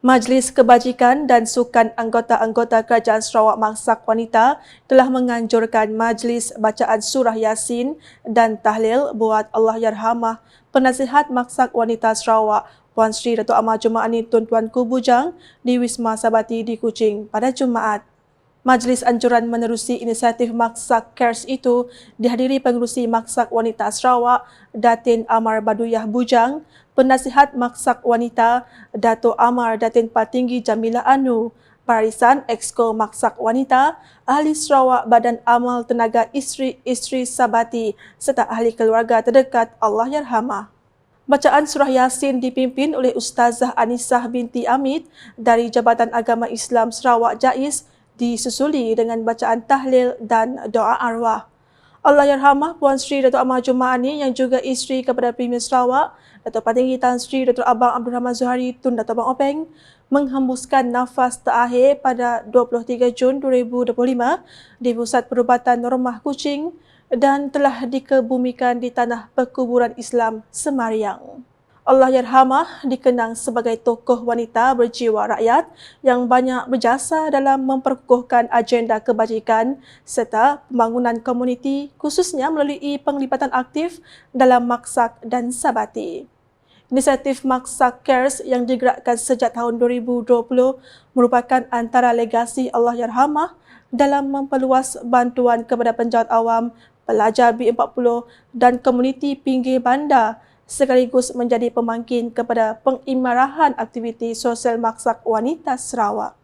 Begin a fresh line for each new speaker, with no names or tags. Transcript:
Majlis Kebajikan dan Sukan Anggota-Anggota Kerajaan Sarawak Maksak Wanita telah menganjurkan majlis bacaan surah Yasin dan tahlil buat Allah Yarhamah Penasihat Maksak Wanita Sarawak Puan Sri Datuk Amar Jumaani Tun Tuanku Bujang di Wisma Sabati di Kuching pada Jumaat. Majlis anjuran menerusi inisiatif Maksak Cares itu dihadiri pengurusi Maksak Wanita Sarawak, Datin Amar Baduyah Bujang, Penasihat Maksak Wanita, Dato' Amar Datin Patinggi Jamila Anu, Barisan Exco Maksak Wanita, Ahli Sarawak Badan Amal Tenaga Isteri-Isteri Sabati serta Ahli Keluarga Terdekat Allah Yarhamah. Bacaan surah Yasin dipimpin oleh Ustazah Anisah binti Amit dari Jabatan Agama Islam Sarawak Jais disusuli dengan bacaan tahlil dan doa arwah. Allah Yarhamah Puan Sri Datuk Amar Jumaani yang juga isteri kepada Premier Sarawak, Datuk Patinggi Tan Sri Datuk Abang Abdul Rahman Zuhari Tun Datuk Abang Openg menghembuskan nafas terakhir pada 23 Jun 2025 di Pusat Perubatan Rumah Kucing dan telah dikebumikan di Tanah Perkuburan Islam Semariang. Allah Yarhamah dikenang sebagai tokoh wanita berjiwa rakyat yang banyak berjasa dalam memperkukuhkan agenda kebajikan serta pembangunan komuniti khususnya melalui penglibatan aktif dalam maksak dan sabati. Inisiatif Maksak Cares yang digerakkan sejak tahun 2020 merupakan antara legasi Allah Yarhamah dalam memperluas bantuan kepada penjawat awam, pelajar B40 dan komuniti pinggir bandar sekaligus menjadi pemangkin kepada pengimarahan aktiviti sosial maksak wanita Sarawak.